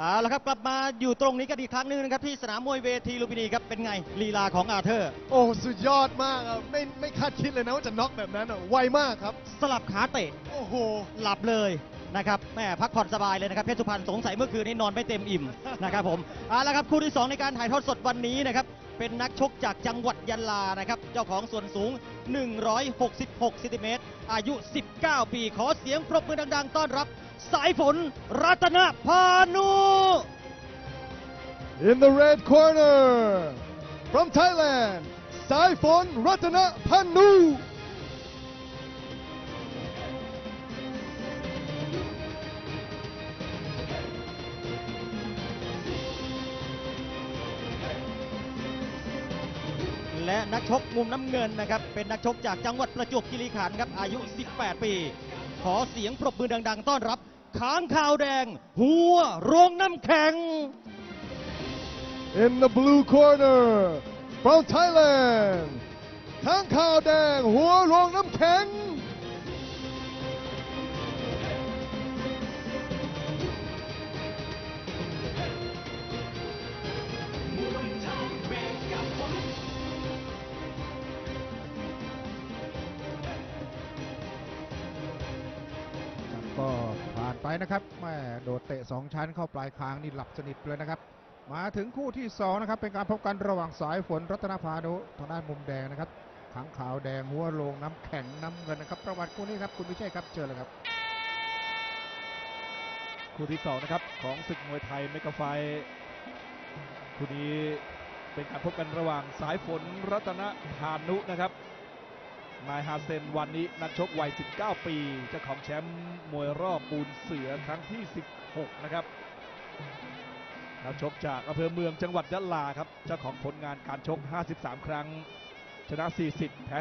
เอาละครับกลับมาอยู่ตรงนี้กันอีกครั้งหนึงนะครับที่สนามมวยเวทีลุมพินีครับเป็นไงลีลาของอาเธอร์ โอ้สุดยอดมากครับไม่ไม่คาดคิดเลยนะว่าจะน็อกแบบนั้นอะไวมากครับ สลับขาเตะโอ้โห หลับเลยนะครับแม่พักผ่อนสบายเลยนะครับเพชรสุพรรณสงสัยเมื่อคืนนี้นอนไม่เต็มอิ่ม นะครับผมเอาละครับคู่ที่ 2 ในการถ่ายทอดสดวันนี้นะครับเป็นนักชกจากจังหวัดยะลานะครับเจ้าของส่วนสูง 166ซนติเมตรอายุ 19 ปีขอเสียงปรบมือดัง ๆ ต้อนรับ สายฝนรัตนพานุ In the red corner from Thailand สายฝนรัตนพันนูและนักชกมุมน้ำเงินนะครับ เป็นนักชกจากจังหวัดประจวบคีรีขันธ์ครับ อายุ 18 ปี ขอเสียงปรบมือดัง ๆ ต้อนรับ ค้างขาวแดง หัวโรงน้ำแข็ง In the blue corner from Thailand ข้างข่าวแดง หัวโรงน้ำแข็งานไปนะครับแม่โดดเตะ 2 ชั้นเข้าปลายคางนี่หลับสนิทเลยนะครับ มาถึงคู่ที่ 2 นะครับ เป็นการพบกันระหว่างสายฝนรัตนพานุทางด้านมุมแดงนะครับขังขาวแดงหัวโลงน้ำแข็งน้ำเงินนะครับประวัติคู่นี้ครับคุณวิชัยครับเจอเลยครับ คู่ที่สองนะครับของศึกมวยไทยเมกะไฟคู่นี้เป็นการพบกันระหว่างสายฝนรัตนพานุนะครับ นายฮาเซนวันนี้นักชกวัย 19 ปี เจ้าของแชมป์มวยรอบปูนเสือครั้งที่ 16 นะครับนักชกจากอำเภอเมืองจังหวัดยะลาครับ เจ้าของผลงานการชก 53 ครั้ง ชนะ 40 แพ้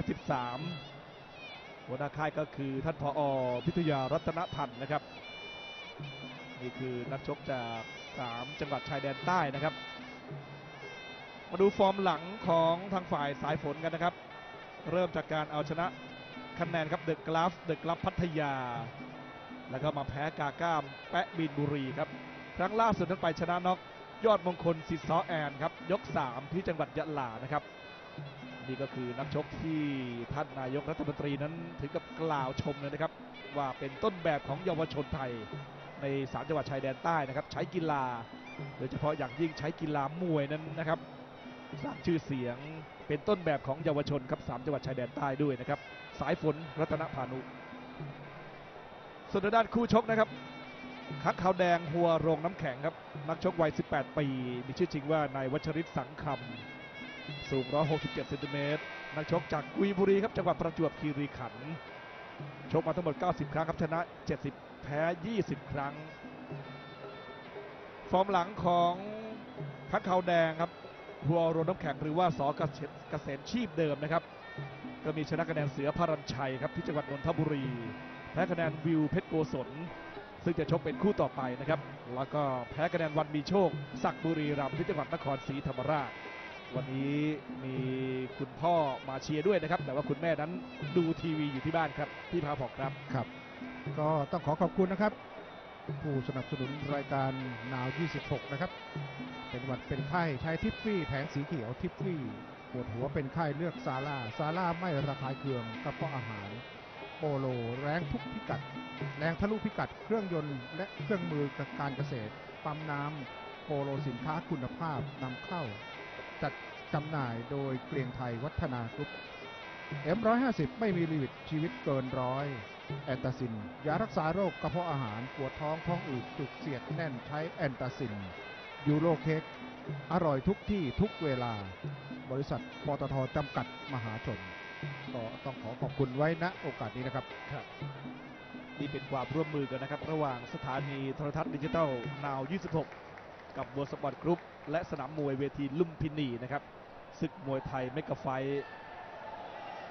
13 หัวหน้าค่ายก็คือท่านผอพิทยารัตนพันธ์นะครับ นี่คือนักชกจาก 3 จังหวัดชายแดนใต้นะครับ มาดูฟอร์มหลังของทางฝ่ายสายฝนกันนะครับ เริ่มจากการเอาชนะคะแนนครับเดอะกราฟเดอะกราฟพัทยา แล้วก็มาแพ้กาก้ามแปะบินบุรีครับ ครั้งล่าสุดนั้นไปชนะน็อกยอดมงคลสิทธิ์ซอแอนครับยก 3 ที่จังหวัดยะลานะครับ นี่ก็คือนักชกที่ท่านนายกรัฐมนตรีนั้นถึงกับกล่าวชมเลยนะครับ ว่าเป็นต้นแบบของเยาวชนไทยในสามจังหวัดชายแดนใต้นะครับ ใช้กีฬา โดยเฉพาะอย่างยิ่งใช้กีฬามวยนั้นนะครับ สร้างชื่อเสียงเป็นต้นแบบของเยาวชนครับสามจังหวัดชายแดนใต้ด้วยนะครับ สายฝนรัตนพานุส่วนด้านคู่ชกนะครับคักขาวแดงหัวโรงน้ำแข็งครับ นักชกวัย 18 ปี มีชื่อจริงว่านายวัชริศสังคำสูง 167เซนติเมตรนักชกจากกุยบุรีครับจังหวัดประจวบคีรีขันธ์ชกมาทั้งหมด 90 ครั้งครับชนะ 70 แพ้ 20 ครั้ง ฟอร์มหลังของพักขาวแดงครับ หัวรน้ำแข็งหรือว่าสกเกษมชีพเดิมนะครับ ก็มีชนะคะแนนเสือพรัญชัยครับที่จังหวัดนนทบุรีแพ้คะแนนวิวเพชรโกศลซึ่งจะชกเป็นคู่ต่อไปนะครับ แล้วก็แพ้คะแนนวันมีโชคศักบุรีรัมย์ที่จังหวัดนครศรีธรรมราช วันนี้มีคุณพ่อมาเชียร์ด้วยนะครับ แต่ว่าคุณแม่นั้นดูทีวีอยู่ที่บ้านครับพี่พาผอกครับครับ ก็ต้องขอขอบคุณนะครับ ผู้สนับสนุนรายการนาว 26 นะครับ เป็นหวัดเป็นไข้ใช้ทิฟฟี่แผงสีเขียวทิฟฟี่ปวดหัวเป็นไข้เลือกซาร่าซาร่าไม่ระคายเคืองกระเพาะอาหาร โปโลแรงทุกพิกัด แรงทะลุพิกัด เครื่องยนต์และเครื่องมือการเกษตร ปั๊มน้ำโปโลสินค้าคุณภาพนำเข้า จัดจำหน่ายโดยเกรียงไทยวัฒนากรุ๊ป M150 ไม่มีลิมิตชีวิตเกินร้อยแอนตาซิน ยารักษาโรคกระเพาะอาหารปวดท้องท้องอืดจุกเสียดแน่นใช้แอนตาซิน ยูโรเค้กอร่อยทุกที่ทุกเวลา บริษัทปตทจำกัดมหาชนก็ต้องขอขอบคุณไว้ณโอกาสนี้นะครับ นี่เป็นความร่วมมือกันนะครับ ระหว่างสถานีโทรทัศน์ดิจิทัลนาว 26 กับบัวสปอร์ตกรุ๊ปและสนามมวยเวทีลุมพินีนะครับศึกมวยไทยเมกะไฟ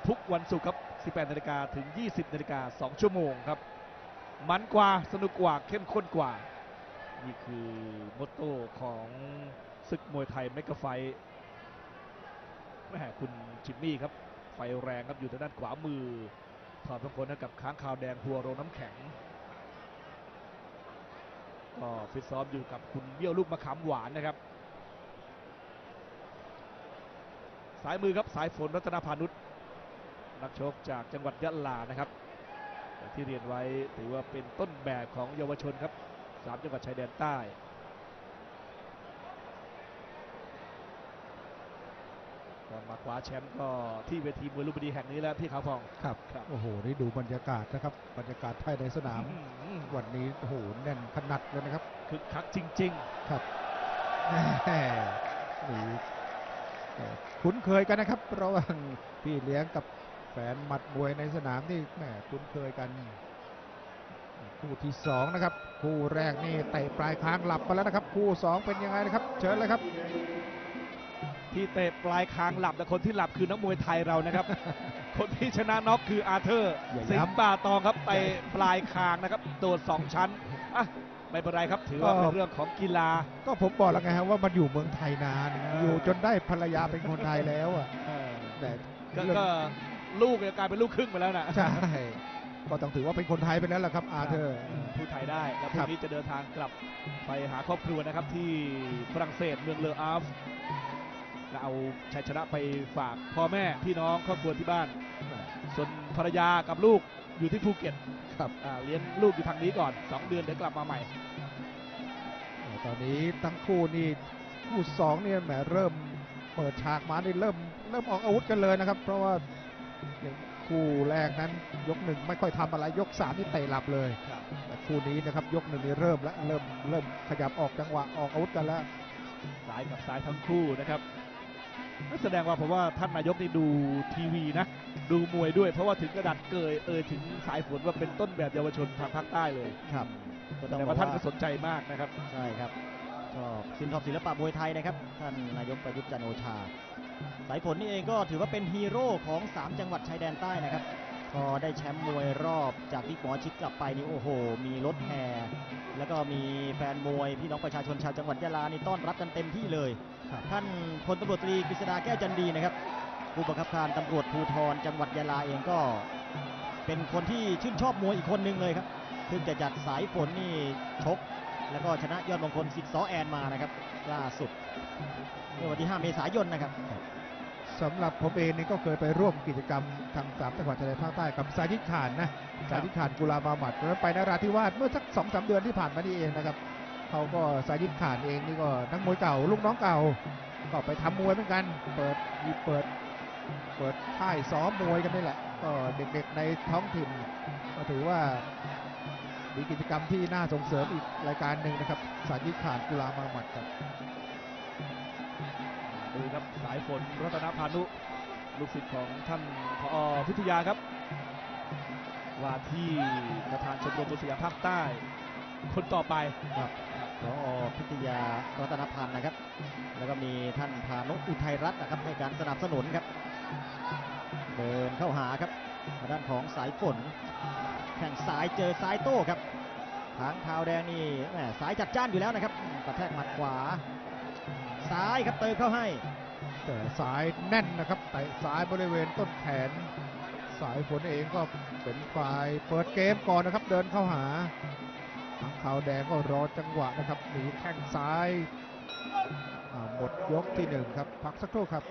ทุกวันศุกร์ครับ 18นาฬิกาถึง 20นาฬิกา2ชั่วโมงครับ มันกว่าสนุกกว่าเข้มข้นกว่า นี่คือมอตโต้ของศึกมวยไทยเมกะไฟแม่คุณจิมมี่ครับ ไฟแรงครับอยู่ทางด้านขวามือ ถอดพระพลให้กับค้างคาวแดงหัวโรงน้ำแข็งก็ฟิตซ้อมอยู่กับคุณเบี้ยวลูกมะขามหวานนะครับ สายมือครับสายฝนรัตนพานุษ นักชกจากจังหวัดยะลานะครับอย่างที่เรียนไว้ถือว่าเป็นต้นแบบของเยาวชนครับสามจังหวัดชายแดนใต้ก็มาคว้าแชมป์ก็ที่เวทีมวยลุมพินีแห่งนี้แล้วพี่ขาวพองครับครับโอ้โหได้ดูบรรยากาศนะครับ บรรยากาศภายในสนามอืมวันนี้โอ้โหแน่นขนาดเลยนะครับคึกคักจริงครับแหม่นี่เอ่อคุ้นเคยกันนะครับระหว่างพี่เลี้ยงกับแฟนหมัดมวยในสนามนี่แหมคุ้นเคยกันคู่ที่สองนะครับ คู่แรกนี่เตะปลายคางหลับไปแล้วนะครับ คู่สองเป็นยังไงนะครับ เชิญเลยครับๆที่เตะปลายคางหลับแต่คนที่หลับคือนักมวยไทยเรานะครับ คนที่ชนะน็อกคืออาเธอร์อย่าสิงย้ำห์ป่าตองครับเตะปลายคางนะครับโดดสองชั้นอะไม่เป็นไรครับถือว่าก็เป็นเรื่องของกีฬา ก็ผมบอกแล้วไงครับว่ามันอยู่เมืองไทยนานเออออยู่จนได้ภรรยาเป็นคนไทยแล้วอะเออแต่ก็เรื่องก็ ลูกเนี่ยกลายเป็นลูกครึ่งไปแล้วนะใช่ก็ต้องถือว่าเป็นคนไทยไปแล้วล่ะครับอาเธอร์พูดไทยได้ แล้วพครุ่รังบนี้จะเดินทางกลับไปหาครอบครัวนะครับที่ฝรั่งเศสเมืองเลออาฟและเอาชัยชนะไปฝากพ่อแม่พี่น้องครอบครัวที่บ้าน ส่วนภรรยากับลูกอยู่ที่ภูเก็ตครับอ่าเลี้ยงลูกอยู่ทางนี้ก่อน 2 เดือนเดี๋ยวกลับมาใหม่ ตอนนี้ทั้งคู่นี่คู่สองเนี่ยแหมเริ่มเปิดฉากมานี่เริ่มเริ่มออกอาวุธกันเลยนะครับ เพราะว่าอย่าง คู่แรกนั้นยกหนึ่งไม่ค่อยทำอะไรยกสามนี่เตะหลับเลยครับแต่คู่นี้นะครับยกหนึ่งนี่เริ่มแล้วเริ่มเริ่มขยับออกจังหวะออกอาวุธกันแล้วซ้ายกับซ้ายทั้งคู่นะครับนั่นแสดงว่าผมว่าท่านนายกนี่ดูทีวีนะดูมวยด้วยเพราะว่าถึงกระดัดเกยเอ่ยถึงสายฝนว่าเป็นต้นแบบเยาวชนทางภาคใต้เลยครับก็แสต้องดงบอกว่าท่านว่าก็สนใจมากนะครับใช่ครับ ชอบชื่นชอบศิลปะมวยไทยนะครับ ท่านนายกประยุทธ์จันทร์โอชา สายฝนนี่เองก็ถือว่าเป็นฮีโร่ของ 3 จังหวัดชายแดนใต้นะครับ พอได้แชมป์มวยรอบจากที่หมอชิดกลับไปนี่โอ้โห มีรถแห่แล้วก็มีแฟนมวยพี่น้องประชาชนชาวจังหวัดยะลานี่ต้อนรับกันเต็มที่เลย ท่านพลตำรวจตรีกฤษดาแก้วจันดีนะครับผู้บังคับการตำรวจภูธรจังหวัดยะลาเองก็ เป็นคนที่ชื่นชอบมวยอีกคนหนึ่งเลยครับเพิ่งจะจัดสายฝนนี่ชก แล้วก็ชนะยอดมงคลสิทธิ์ซอแอนมานะครับล่าสุดเมื่อวันที่ 5 เมษายนนะครับสำหรับผมเองนี่ก็เคยไปร่วมกิจกรรมทางสามจังหวัดชายแดนภาคใต้กับสายิขานนะสายิขานกุลามาหมัดแล้วไปนราธิวาสเมื่อสักสองสามเดือนที่ผ่านมานี่เองนะครับเขาก็สายิขานเองนี่ก็นักมวยเก่าลูกน้องเก่าก็ไปทำมวยเหมือนกัน เปิดมีเปิด เปิดค่ายซ้อมมวยกันนี่แหละก็เด็กๆในท้องถิ่นก็ถือว่า มีกิจกรรมที่น่าส่งเสริมอีกรายการหนึ่งนะครับ สายิตขานกุลามาหมัดครับ ดูครับสายฝนรัตนพานุ ลูกศิษย์ของท่านพอพิทยาครับว่าที่ประธานชมรมบุษยภาคใต้ คนต่อไปครับพอพิทยารัตนพันธ์นะครับ แล้วก็มีท่านพานุอุทัยรัตน์นะครับในการสนับสนุนครับ เดินเข้าหาครับ ทางด้านของสายฝนแข่งซ้ายเจอซ้ายโต้ครับ ทางเท้าแดงนี่แหมสายจัดจ้านอยู่แล้วนะครับกระแทกหมัดขวา ซ้ายครับเติมเข้าให้ แต่สายแน่นนะครับเตะซ้ายบริเวณต้นแขน สายฝนเองก็เป็นฝ่ายเปิดเกมก่อนนะครับ เดินเข้าหาทางขาวแดงก็รอจังหวะนะครับหนีแข้งซ้ายหมดยกที่หนึ่งครับ พักสักครู่ครับ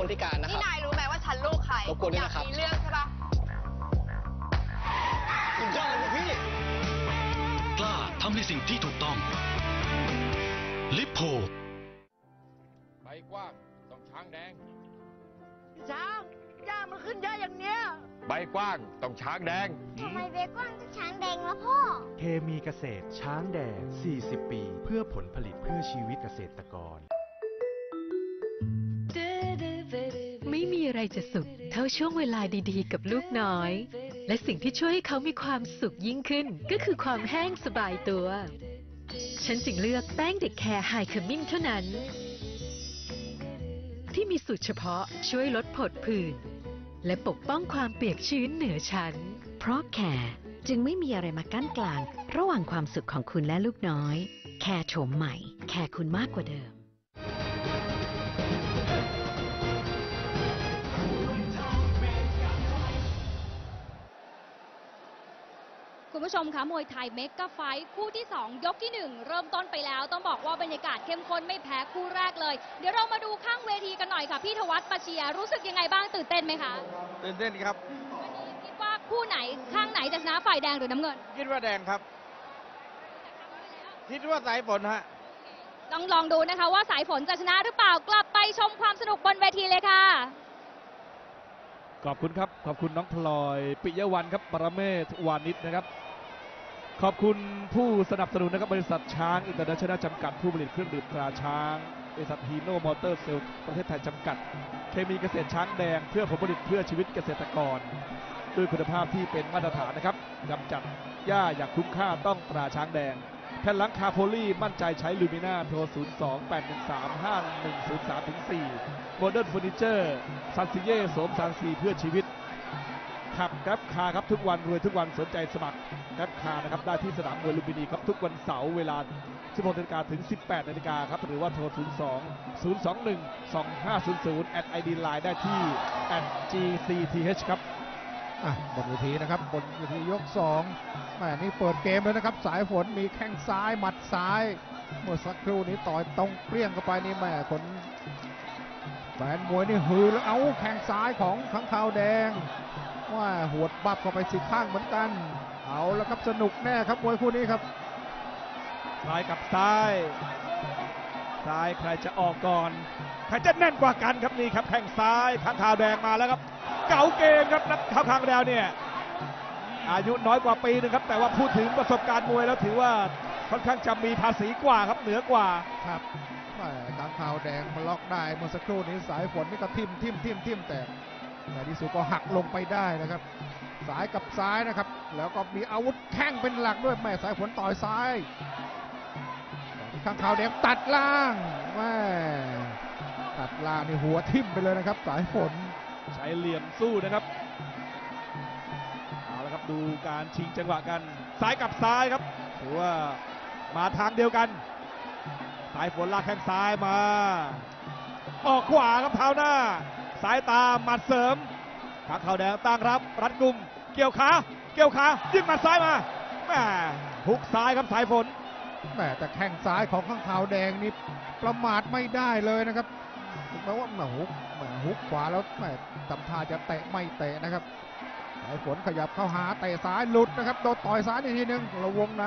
รงนี้เป็นที่สำหรับคนพิการนะคนี่รับ นายรู้ไหมว่าฉันลูกใครรบกวนด้วยนะครับอยากมีเรื่องใช่ปะสุดยอดเลยพี่ กล้าทำในสิ่งที่ถูกต้อง ลิปโพ ใบกว้างต้องช้างแดง ช้างย่ามันขึ้นเยอะอย่างเนี้ย ใบกว้างต้องช้างแดง ทำไมเบคอนต้องช้างแดงแล้วพ่อ เคมีเกษตรช้างแดง 40 ปี เพื่อผลผลิตเพื่อชีวิตเกษตรกร ม่มีอะไรจะสุข เท่าช่วงเวลาดีๆ กับลูกน้อย และสิ่งที่ช่วยให้เขามีความสุขยิ่งขึ้น ก็คือความแห้งสบายตัว ฉันจึงเลือกแป้งเด็กแคร์ไฮขมิ้นเท่านั้น ที่มีสูตรเฉพาะช่วยลดผดผื่นและปกป้องความเปียกชื้นเหนือชั้น เพราะแคร์จึงไม่มีอะไรมากั้นกลาง ระหว่างความสุขของคุณและลูกน้อย แคร์โฉมใหม่ แคร์คุณมากกว่าเดิม ผู้ชมคะมวยไทยเมกะไฟท์คู่ที่ 2 ยกที่ 1 เริ่มต้นไปแล้ว ต้องบอกว่าบรรยากาศเข้มข้นไม่แพ้คู่แรกเลย เดี๋ยวเรามาดูข้างเวทีกันหน่อยค่ะ พี่ธวัฒน์ปาเชียร์รู้สึกยังไงบ้างตื่นเต้นไหมคะตื่นเต้นครับคิดว่าคู่ไหนข้างไหนจะชนะฝ่ายแดงหรือน้ำเงิน คิดว่าแดงครับ คิดว่าสายฝนฮะลองลองดูนะคะว่าสายฝนจะชนะหรือเปล่ากลับไปชมความสนุกบนเวทีเลยค่ะขอบคุณครับ ขอบคุณน้องพลอย ปิยวันครับ ปรเมศวานิชนะครับ ขอบคุณผู้สนับสนุนนะครับบริษัทช้างอินเตอร์เนชั่นแนลจำกัดผู้ผลิตเครื่องดื่มตราช้างบริษัทฮีโน่มอเตอร์เซลล์ประเทศไทยจำกัด เคมีเกษตรช้างแดงเพื่อผลผลิตเพื่อชีวิตเกษตรกร ด้วยคุณภาพที่เป็นมาตรฐานนะครับกำจัดหญ้าอย่างคุ้มค่าต้องตราช้างแดงแผ่นหลังคาโพลีมั่นใจใช้ลูมิน่าโทร 028135103-4 โมเดิร์นเฟอร์นิเจอร์ซันซิเย่โสมซานซีเพื่อชีวิต ขับแกร็บคาร์ครับทุกวันรวยทุกวันสนใจสมัครแกร็บคาร์นะครับได้ที่สนามมวยลุมพินีครับทุกวันเสาร์เวลา 16นาฬิกาถึง 18นาฬิกาครับหรือว่าโทร 02 021 2500 at ID Line ได้ที่ at GCTH ครับอะบนเวทีนะครับบนเวทียกสองแม่นี่เปิดเกมเลยนะครับ สายฝนมีแข้งซ้ายหมัดซ้ายเมื่อสักครู่นี้ต่อยตรงเปรี้ยงเข้าไปนี่แม่คนแฟนมวยนี่ฮือแล้วเอาแข้งซ้ายของข้างขาวแดง ว่าหวดบับเข้าไปสิข้างเหมือนกัน เอาแล้วครับสนุกแน่ครับมวยคู่นี้ครับซ้ายกับซ้ายซ้ายใครจะออกก่อนใครจะแน่นกว่ากันครับนี่ครับแข้งซ้ายข้างขาวแดงมาแล้วครับ เก๋าเกมครับนักข้าวขางแดงเนี่ยอายุน้อยกว่าปีหนึงครับ แต่ว่าพูดถึงประสบการณ์มวยแล้วถือว่าค่อนข้างจะมีภาษีกว่าครับเหนือกว่าครับแม่กางขาวแดงมาล็อกได้เมื่อสักครู่นี้สายฝนนี่ก็ทิ่มทิ่มทิ่มทิ่มแต่ ในที่สุดก็หักลงไปได้นะครับสายกับซ้ายนะครับ แล้วก็มีอาวุธแข้งเป็นหลักด้วยแม่สายฝนต่อยซ้ายข้างขาวแดงตัดล่างแม่ตัดล่างนี่หัวทิ่มไปเลยนะครับ สายฝนใช้เหลี่ยมสู้นะครับเอาละครับดูการชิงจังหวะกันซ้ายกับซ้ายครับถือว่ามาทางเดียวกัน สายฝนลากแข้งซ้ายมา ออกขวาครับเท้าหน้า สายตาหมัดเสริมขางขาวแดงตั้งรับ รัดกุม เกี่ยวขา เกี่ยวขายิงหมัดซ้ายมาแม่หุกซ้ายครับสายฝนแม่แต่แข้งซ้ายของข้างขาวแดงนี่ประมาทไม่ได้เลยนะครับแม้ว่าแม่ฮุกแม่ฮุกขวาแล้วแม่ตำท่าจะเตะไม่เตะนะครับสายฝนขยับเข้าหาเตะซ้ายหลุดนะครับโดนต่อยซ้ายอีกทีหนึงระวงใน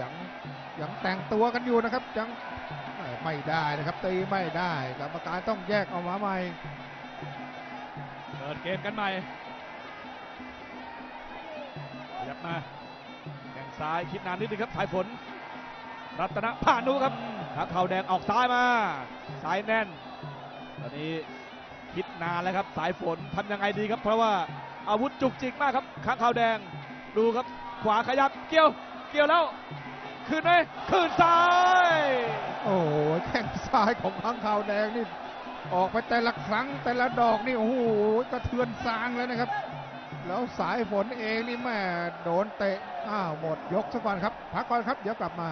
ยังยังแต่งตัวกันอยู่นะครับยัง ไม่ได้นะครับ ตีไม่ได้กรรมการต้องแยกออกมาใหม่เปิดเกมกันใหม่ขยับมาแข้งซ้ายคิดนานนิดนึงครับสายฝนรัตนพานุครับขาเข่าแดงออกซ้ายมาซ้ายแน่น ตอนนี้คิดนานแล้วครับ สายฝนทำยังไงดีครับ เพราะว่าอาวุธจุกจิกมากครับข้างขาวแดงดูครับ ขวาขยับเกี่ยวเกี่ยวแล้ว คืนไหมคืนซ้าย โอ้โหแข้งซ้ายของข้างขาวแดงนี่ออกไปแต่ละครั้งแต่ละดอกนี่โอ้โหกระเทือนซางแล้วนะครับ แล้วสายฝนเองนี่แม่โดนเตะอ้าวหมดยกสักก่อนครับ พักก่อนครับ เดี๋ยวกลับมา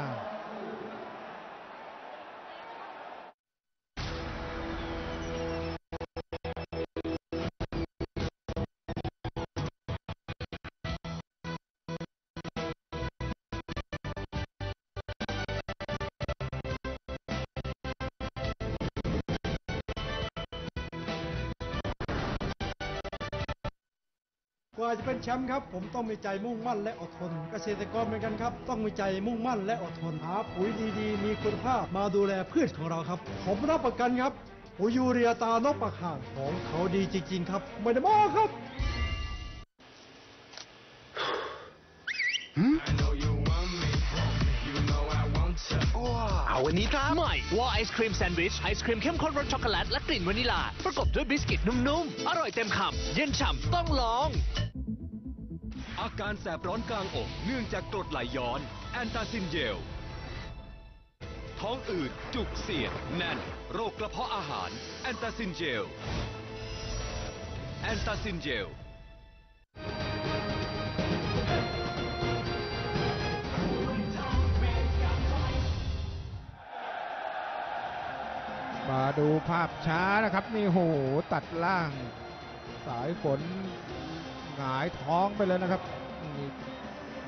จะเป็นแชมป์ครับ ผมต้องมีใจมุ่งมั่นและอดทน เกษตรกรเหมือนกันครับ ต้องมีใจมุ่งมั่นและอดทนหาปุ๋ยดีๆ มีคุณภาพมาดูแลพืชของเราครับ ผมรับประกันครับปุ๋ยยูเรียตานกปะข่างของเขาดีจริงๆครับ ไม่ได้โม้ครับเอาวันนี้ครับ ใหม่ว่าไอศครีมแซนด์วิช ไอศครีมเข้มข้นรสช็อกโกแลตและกลิ่นวานิลา ประกบด้วยบิสกิตนุ่มๆ อร่อยเต็มคำ เย็นฉ่ำต้องลอง อาการแสบร้อนกลางอกเนื่องจากกรดไหลย้อน แอนตาซินเจลท้องอืด จุกเสียด แน่น โรคกระเพาะอาหาร แอนตาซินเจล แอนตาซินเจลมาดูภาพช้านะครับ นี่โหตัดล่าง สายฝน หงายท้องไปเลยนะครับ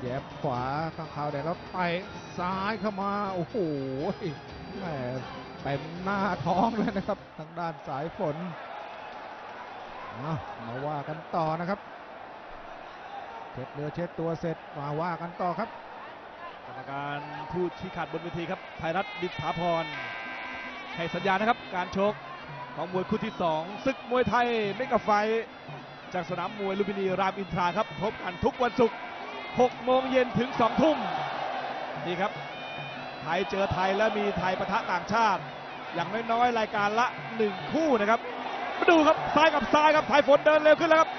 แยบขวาข้างขาวแดงแล้วไปซ้ายเข้ามา โอ้โหแหมเต็มหน้าท้องเลยนะครับ ทางด้านสายฝนเอามาว่ากันต่อนะครับเช็ดเนื้อเช็ดตัวเสร็จมาว่ากันต่อครับกรรมการผู้ชี้ขาดบนเวทีครับภัยรัตดิษฐาพรให้สัญญาณนะครับ การชกของมวยคู่ที่ 2 ศึกมวยไทยเมกะไฟ จากสนามมวยลุมพินีรามอินทราครับพบกันทุกวันศุกร์6โมงเย็นถึง 2 ทุ่มนี่ครับ ไทยเจอไทยและมีไทยปะทะต่างชาติ อย่างน้อยๆรายการละ 1 คู่นะครับมาดูครับซ้ายกับซ้ายครับสายฝนเดินเร็วขึ้นแล้วครับ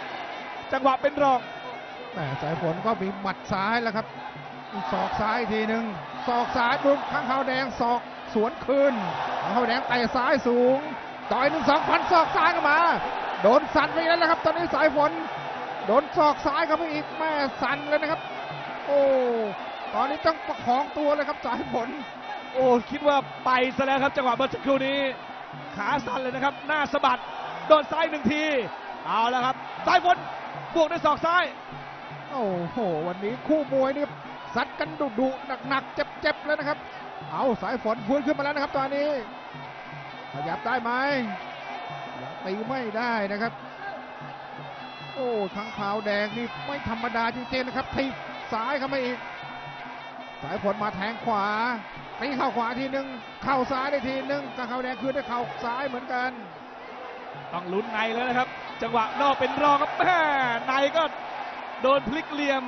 จังหวะเป็นรองแหมสายฝนก็มีหมัดซ้ายแล้วครับศอกซ้ายทีหนึ่งศอกซ้ายปุ๊บข้างขาวแดงศอกสวนคืนข้างขาวแดงเตะซ้ายสูงต่อยหนึ่งสองพันศอกซ้ายเข้ามา โดนสั่นไปแล้วนะครับ ตอนนี้สายฝน โดนศอกซ้ายเข้าไปอีกแม่สั่นเลยนะครับ โอ้ ตอนนี้ต้องประคองตัวเลยครับสายฝน โอ้คิดว่าไปซะแล้วครับจังหวะเมื่อสักครู่นี้ ขาสั่นเลยนะครับ หน้าสะบัด โดนซ้ายหนึ่งที เอาแล้วครับ สายฝนบวกด้วยศอกซ้าย โอ้โห วันนี้คู่มวยนี่ซัดกันดุดุหนักๆเจ็บๆเลยนะครับ เอาสายฝนฟื้นขึ้นมาแล้วนะครับ ตอนนี้ขยับได้ไหมยัง ตีไม่ได้นะครับ โอ้ข้างขาวแดงนี่ไม่ธรรมดาจริงๆนะครับทีบซ้ายเข้ามาอีก สายฝนมาแทงขวาตีเข่าขวาทีหนึ่งเข่าซ้ายได้ทีหนึ่งข้างขาวแดงคืนด้วยเข่าซ้ายเหมือนกัน ต้องลุ้นในแล้วนะครับ จังหวะนอกเป็นรองครับแม่ในก็โดนพลิกเหลี่ยม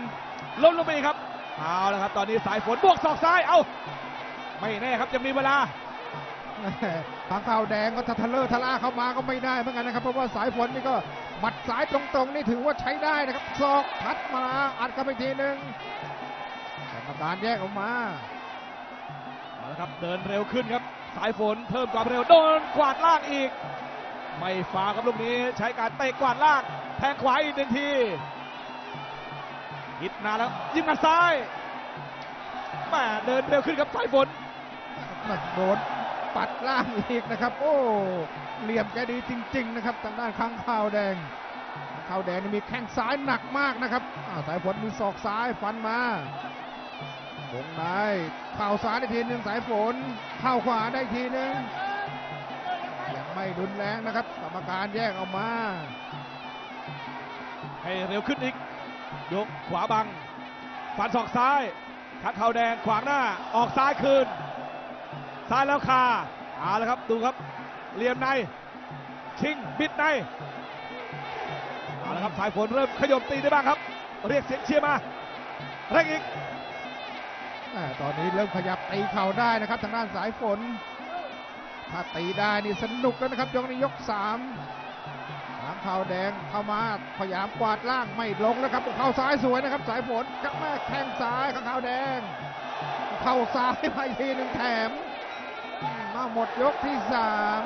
ล้มลงไปครับเอาละครับ ตอนนี้สายฝนบวกศอกซ้ายเอาไม่แน่ครับยังมีเวลา ทางขาวแดงก็ทะทะเลอร์ทะล่าเข้ามาก็ไม่ได้เหมือนกันนะครับเพราะว่าสายฝนนี่ก็หมัดสายตรงๆนี่ถือว่าใช้ได้นะครับศอกพัดมาอัดเข้าไปทีหนึ่งกรรมการแยกออกมาเอาละครับเดินเร็วขึ้นครับ สายฝนเพิ่มความเร็วโดนกวาดล่างอีก ไม่ฟาวครับลูกนี้ใช้การเตะกวาดล่างแทงขวาอีกหนึ่งทีฮิตนานแล้วยิงหมัดซ้ายแม่เดินเร็วขึ้นครับสายฝนมันโดน ปัดล่างอีกนะครับ โอ้เหลี่ยมแกดีจริง ๆ นะครับทางด้านข้างข่าวแดงข้าวแดงนี่มีแข้งซ้ายหนักมากนะครับสายฝนมีศอกซ้ายฟันมาวงในเข่าซ้ายได้ทีหนึ่งสายฝนเข่าขวาได้ทีหนึ่งยังไม่รุนแรงนะครับกรรมการแยกออกมา ให้เร็วขึ้นอีก ยกขวาบัง ฟันศอกซ้ายขัดเข่าแดงขวางหน้าออกซ้ายคืน ซ้ายแล้วคาเอาละครับดูครับเหลี่ยมในชิงบิดในเอาละครับสายฝนเริ่มขยมตีได้บ้างครับ เรียกเสียงเชียร์มาเร่งอีกตอนนี้เริ่มขยับตีเข่าได้นะครับ ทางด้านสายฝน ถ้าตีได้นี่สนุกแล้วนะครับยกนี้ยกสามหางเข่าแดงเข้ามาพยายามกวาดล่างไม่ลงแล้วครับเข่าซ้ายสวยนะครับ สายฝนกับแม่แข้งซ้ายข้างเข่าแดง เข่าซ้ายไปทีหนึ่งแถม มาหมดยกที่สาม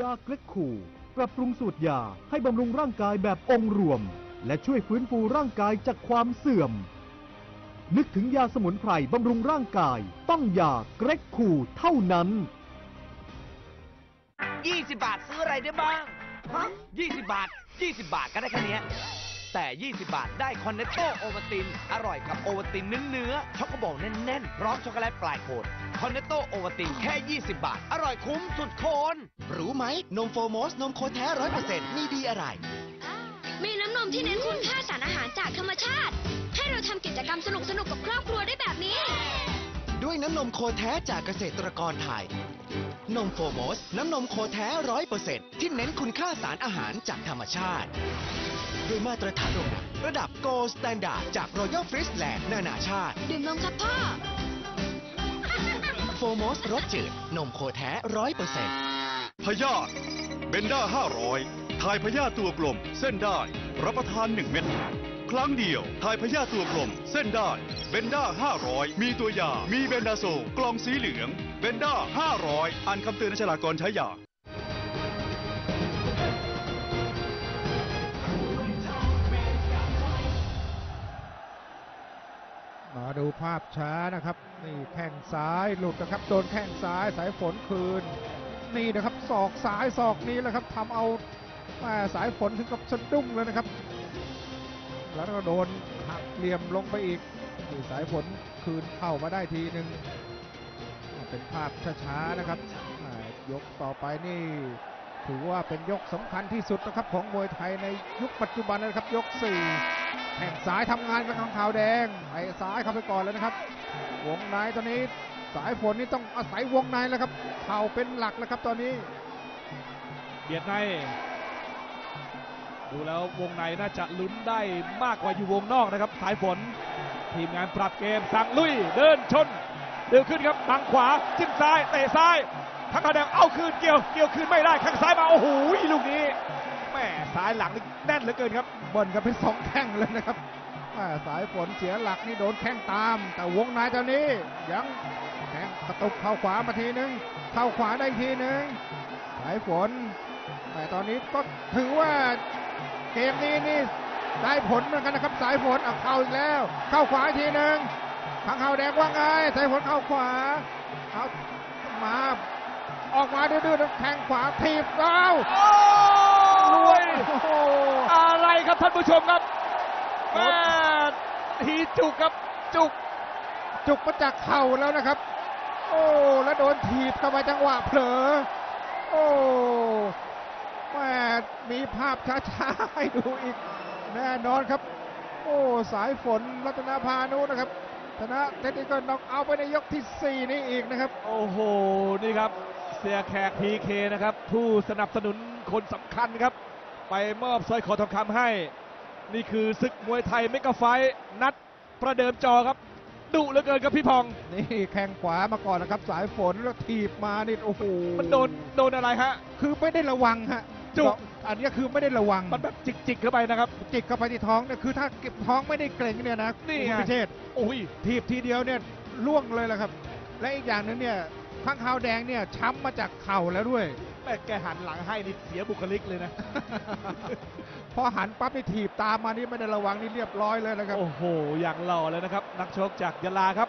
ยาเกล็ดคูปรับปรุงสูตรยาให้บำรุงร่างกายแบบองค์รวม และช่วยฟื้นฟูร่างกายจากความเสื่อม นึกถึงยาสมุนไพรบำรุงร่างกาย ต้องยาเกร็ดคูเท่านั้น 20 บาทซื้ออะไรได้บ้างฮะ 20 บาท 20 บาทก็ได้แค่เนี้ยแต่ 20 บาทได้คอนเนตโตโอวัลติน อร่อยกับโอวัลตินเนื้อเนื้อๆช็อกโกบอลแน่นๆ พร้อมช็อกโกแลตปลายโคนคอนเนตโตโอวัลตินแค่ 20 บาท อร่อยคุ้มสุดโคน รู้ไหมนมโฟโมสนมโคแท้ร้อยเปอร์เซ็นต์มีดีอะไร มีน้ำนมที่เน้นคุณค่าสารอาหารจากธรรมชาติ ให้เราทำกิจกรรมสนุกๆกับครอบครัวได้แบบนี้ ด้วยน้ำนมโคแท้จากเกษตรกรไทย นมโฟโมส น้ำนมโคแท้ร้อยเปอร์เซ็นต์ที่เน้นคุณค่าสารอาหารจากธรรมชาติด้วยมาตรฐานโรงงานระดับ Gold Standard จาก Royal f r i s l a n d นานาชาติ ดื่มนมครับพ่อ โฟโมสรสจืด นมโคแท้ร้อยเปอร์เซ็นต์พยาธิเบนด้า500 ทายพยาธิตัวกลม เส้นได้ รับประทาน 1 เม็ด ครั้งเดียวทายพยาธิตัวกลม เส้นได้เบนด้า 500 มีตัวยา มีเบนดาโซกล่องสีเหลือง เบนด้า 500 อ่านคำเตือนในฉลากก่อนใช้ยามาดูภาพช้านะครับ นี่แข้งซ้ายหลุดนะครับ โดนแข้งซ้ายสายฝนคืน นี่นะครับศอกซ้ายศอกนี้แหละครับทำเอาแม่สายฝนถึงกับสะดุ้งเลยนะครับ แล้วก็โดนหักเหลี่ยมลงไปอีกสายฝนคืนเข้ามาได้ทีหนึ่งเป็นภาพช้าๆนะครับ ยกต่อไปนี่ ถือว่าเป็นยกสำคัญที่สุดนะครับของมวยไทยในยุคปัจจุบันนะครับ ยก4แข่งซ้ายทำงานกับขางขาวแดงไปซ้ายเข้าไปก่อนแล้วนะครับ วงในตอนนี้สายฝนนี่ต้องอาศัยวงในแล้วครับ เข่าเป็นหลักแล้วครับตอนนี้ เบียดใน ดูแล้ววงในน่าจะลุ้นได้มากกว่าอยู่วงนอกนะครับ สายฝน ทีมงานปรับเกมสั่งลุย เดินชนเดินขึ้นครับบังขวาจิ้มซ้ายเตะซ้ายข้างขาวแดงเอาคืนเกี่ยวเกี่ยวคืนไม่ได้ข้างซ้ายมาโอ้โหลูกนี้แม่ซ้ายหลังนี่แน่นเหลือเกินครับบิ้ลกันเป็นสองแข้งเลยนะครับอ่สายฝนเสียหลักนี่โดนแข้งตาม แต่วงในตอนนี้ยังแข้งกระตุกเข้าขวามาทีนึงเข้าขวาได้อีกทีนึงสายฝนแต่ตอนนี้ก็ถือว่า เกมนี้นี่ได้ผลเหมือนกันนะครับสายฝนเอาเข้าอีกแล้ว เข้าขวาอีกทีนึงทางเข้าแดงว่าไงสายฝนเข้าขวาเอามาออกมาดื้อๆแทงขวาถีบเอารวยโอ้โหอะไรครับท่านผู้ชมครับแม่ทีจุกครับจุก จุกมาจากเข่าแล้วนะครับ โอ้แล้วโดนถีบเข้าไปจังหวะเผลอ โอ้ แม่มีภาพช้าๆให้ดูอีกแน่นอนครับ โอ้สายฝนรัตนพานุนะครับชนะเทคนิคก็น็อกเอาท์ไปในยกที่ 4 นี่อีกนะครับ โอ้โห นี่ครับ เสียแขกพีเคนะครับ ผู้สนับสนุนคนสำคัญครับ ไปมอบสร้อยคอทองคำให้ นี่คือศึกมวยไทยเมกะไฟท์นัดประเดิมจอครับดุเหลือเกินครับพี่พอง นี่แข้งขวามาก่อนนะครับ สายฝนแล้วถีบมานี่โอ้โห มันโดนโดนอะไรฮะ คือไม่ได้ระวังฮะ จุกอันนี้คือไม่ได้ระวังมันแบบจิกๆเข้าไปนะครับ จิกเข้าไปที่ท้องเนี่ยคือถ้าเก็บท้องไม่ได้เกร็งเนี่ยนะนี่ไงคุณพิเชษโอ้ยถีบทีเดียวเนี่ยล่วงเลยแหละครับ และอีกอย่างหนึงเนี่ยข้างขาวแดงเนี่ยช้ำมาจากเข่าแล้วด้วยแม่แกหันหลังให้นี่เสียบุคลิกเลยนะ พอหันปั๊บนี่ถีบตามมานี่ไม่ได้ระวังนี่เรียบร้อยเลยนะครับ โอ้โห อย่างหล่อเลยนะครับ นักชกจากยะลาครับ